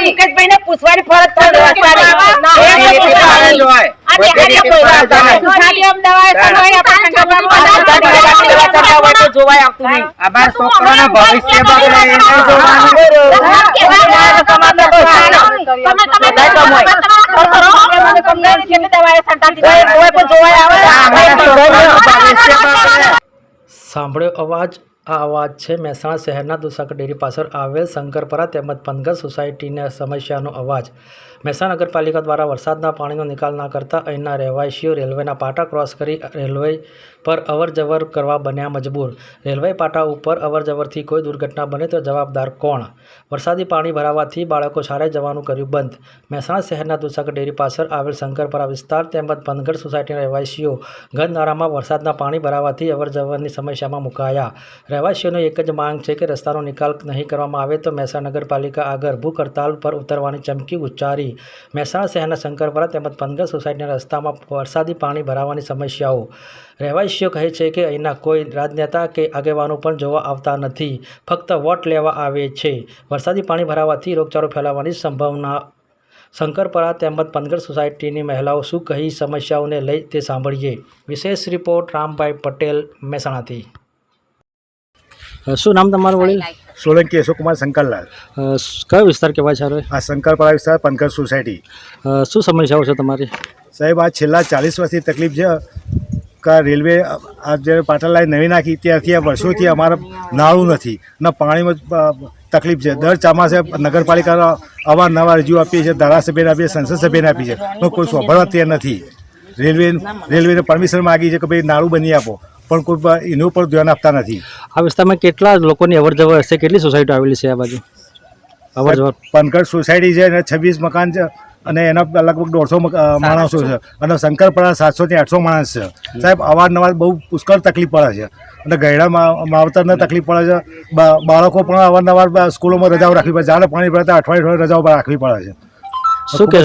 મુકેશભાઈ ને પૂછવાની ફરજ જોવાય આવતું નહીં. આભાર છોકરાના ભવિષ્ય સાંભળ્યો અવાજ? આ અવાજ છે, મહેસાણા શહેરના દુસાક ડેરી પાછળ આવેલ શંકરપરા તેમજ પનગર સોસાયટીના સમસ્યાનો અવાજ. મહેસાણા નગરપાલિકા દ્વારા વરસાદના પાણીનો નિકાલ ના કરતા અહીંના રહેવાસીઓ રેલવેના પાટા ક્રોસ કરી રેલવે પર અવરજવર કરવા બન્યા મજબૂર. રેલવે પાટા ઉપર અવરજવરથી કોઈ દુર્ઘટના બને તો જવાબદાર કોણ? વરસાદી પાણી ભરાવાથી બાળકો શાળાએ જવાનું કર્યું બંધ. મહેસાણા શહેરના દુસાક ડેરી પાછળ આવેલ શંકરપરા વિસ્તાર તેમજ પનગઢ સોસાયટીના રહેવાસીઓ ગંદનારામાં વરસાદના પાણી ભરાવાથી અવરજવરની સમસ્યામાં મુકાયા. રહેવાસીઓની એક જ માંગ છે કે રસ્તાનો નિકાલ નહીં કરવામાં આવે તો મહેસાણા નગરપાલિકા આગળ ભૂખ હડતાલ પર ઉતરવાની ચમકી ઉચ્ચારી. મહેસાણા શહેરના શંકરપરા તેમજ પંદર સોસાયટીના રસ્તામાં વરસાદી પાણી ભરાવાની સમસ્યાઓ. રહેવાસીઓ કહે છે કે અહીંના કોઈ રાજનેતા કે આગેવાનો પણ જોવા આવતા નથી. ફક્ત વોટ લેવા આવે છે. વરસાદી પાણી ભરાવાથી રોગચાળો ફેલાવાની સંભાવના. શંકરપરા તેમજ પનગઢ સોસાયટીની મહિલાઓ શું કહી સમસ્યાઓને લઈ તે સાંભળીએ. વિશેષ રિપોર્ટ રામભાઈ પટેલ, મહેસાણાથી. શું નામ તમારું વડીલ? સોલંકી અશોકકુમાર શંકરલાલ. કયો વિસ્તાર કહેવાય છે આ શંકરપરા વિસ્તાર પંકજ સોસાયટી. શું સમસ્યાઓ છે તમારી? સાહેબ આ છેલ્લા ચાલીસ વર્ષથી તકલીફ છે. કે રેલવે આ જ્યારે પાટણ લાઈન નવી નાખી ત્યારથી આ વર્ષોથી અમારે નાળું નથી. ને પાણીમાં તકલીફ છે. દર ચોમાસે નગરપાલિકા અવારનવાર રજૂ આપીએ છીએ ધારાસભ્યને આપીએ સંસદ સભ્યને આપીએ છીએ. પણ કોઈ સાંભળવા તૈયાર નથી. રેલવે રેલવેને પરમિશન માગી છે કે ભાઈ નાળું બની આપો. પણ કોઈ એનું પણ ધ્યાન આપતા નથી. આ વિસ્તારમાં કેટલા લોકોની અવર જવર હશે? કેટલી સોસાયટી આવેલી છે આ બાજુ? અવર જવર પનકડ સોસાયટી છે અને છવ્વીસ મકાન છે અને એના લગભગ દોઢસો માણસો છે. અને શંકરપરા સાતસોથી આઠસો માણસ છે. સાહેબ અવારનવાર બહુ પુષ્કળ તકલીફ પડે છે. અને ગયડા માવતરને તકલીફ પડે છે. બાળકો પણ અવારનવાર સ્કૂલોમાં રજાઓ રાખવી પડે જાણે પાણી પડે તો અઠવાડિયે રજાઓ રાખવી પડે છે. શું કે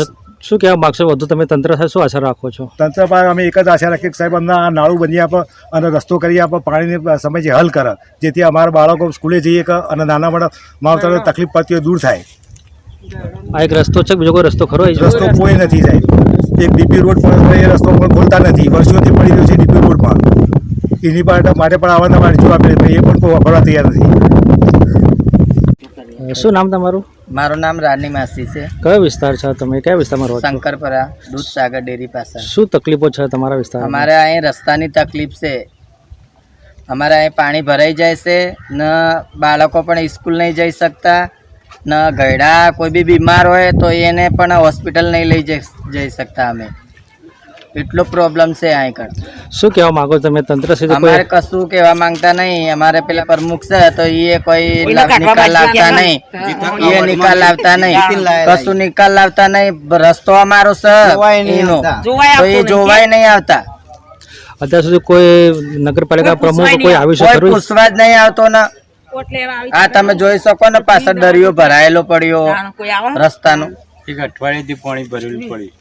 શું કહેવા માગશો? વધુ તમે તંત્ર સાથે શું આશા રાખો છો? તંત્ર પર અમે એક જ આશા રાખીએ કે સાહેબ અમને આ નાળું બની આપો અને રસ્તો કરી આપણ પાણીને સમય સમસ્યા હલ કરે જેથી અમારા બાળકો સ્કૂલે જઈએ કે અને નાના મોટા માવતરને તકલીફ પડતી હોય દૂર થાય. આ એક રસ્તો છે બીજો કોઈ રસ્તો ખરો? રસ્તો કોઈ નથી સાહેબ. એક ડીપી રોડ પર એ રસ્તો પણ ખોલતા નથી. વર્ષોથી પડી રહ્યો છે ડીપી રોડમાં. એની માટે માટે પણ આવવાના માટે જો આપણે એ પણ કોઈ વાપરવા તૈયાર નથી. શું નામ તમારું? મારું નામ રાની માસી છે. કયો વિસ્તાર છે? તમે કયા વિસ્તારમાં રહો શંકરપરા દૂધસાગર ડેરી પાસે. શું તકલીફો છે તમારા વિસ્તાર અમારે અહીં રસ્તાની તકલીફ છે. અમારે અહીં પાણી ભરાઈ જાય છે. ન બાળકો પણ સ્કૂલ નહીં જઈ શકતા. ન ગયડા કોઈ બી બીમાર હોય તો એને પણ હોસ્પિટલ નહીં લઈ જઈ જઈ શકતા અમે. એટલો પ્રોબ્લેમ છે અહીં કણ શું કહેવા માંગો તમે? તંત્ર સુધી અમારે કશું કહેવા માંગતા નહીં. અમારે પેલા પ્રમુખ છે તો એ કોઈ નિકાલ લાવતા નહીં. એ નિકાલ લાવતા નહીં. કશું નિકાલ લાવતા નહીં. રસ્તો અમારો છે એનો. તો એ જોવાય નહીં આવતા. અત્યાર સુધી કોઈ નગરપાલિકા પ્રમુખ કોઈ આવી શકે પૂછવા જ નહીં આવતો ને. આ તમે જોઈ શકો ને પાછળ દરિયો ભરાયેલો પડ્યો. રસ્તાનો. એક અઠવાડિયેથી પાણી ભરેલું પડ્યું.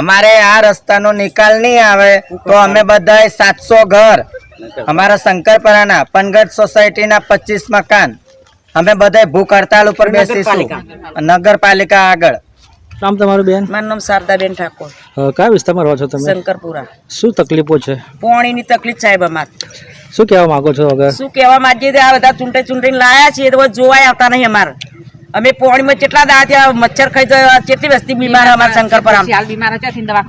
અમારે આ રસ્તાનો નિકાલ નહીં આવે તો અમે બધા સાતસો ઘર. અમારા શંકરપરાના પનગઢ સોસાયટીના પચીસ મકાન. અમે બધા ભૂખ હડતાલ ઉપર બેસીશું. નગરપાલિકા આગળ. નામ તમારું બેન? મારું નામ શારદાબેન ઠાકોર. કયા વિસ્તારમાં રહો છો તમે? શંકરપુરા. શું તકલીફો છે? પોણીની તકલીફ સાહેબ અમારે. શું કહેવા માંગો છો અગર શું કહેવા માંગીએ છીએ, આ બધા ચૂંટણી ચૂંટણી લાયા છીએ તો જોવાય આવતા નહીં અમાર. અમે પોણીમાં કેટલા દા ત્યાં મચ્છર ખાઈ જાય કેટલી વસ્તી બીમાર અમારા શંકરપરા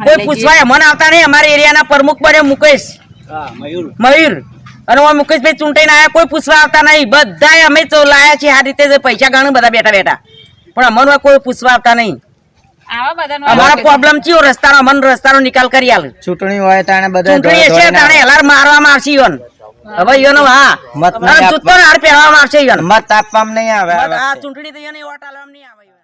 કોઈ પૂછવાય અમને આવતા નહીં અમારા એરિયાના પ્રમુખ બને મુકેશ. મયુર. અને હું મુકેશભાઈ ચૂંટાઈને આયા કોઈ પૂછવા આવતા નહીં. બધા અમે તો લાયા છીએ આ રીતે પૈસા ગણું બધા બેઠા બેઠા. પણ અમને કોઈ પૂછવા આવતા નહીં. અમારો પ્રોબ્લેમ કયો રસ્તાનો અમને રસ્તાનો નિકાલ કરી આલ. ચૂંટણી હોય તાણે બધા ચૂંટણી તાણે એલાર મારવામાં આવશે હવે યોનો હા મત ને હાર પહેરવામાં આવશે ઈવન મત આપવામાં નહીં આવે આ ચૂંટણી તો ઈવન વોટ આલવામાં નહીં આવે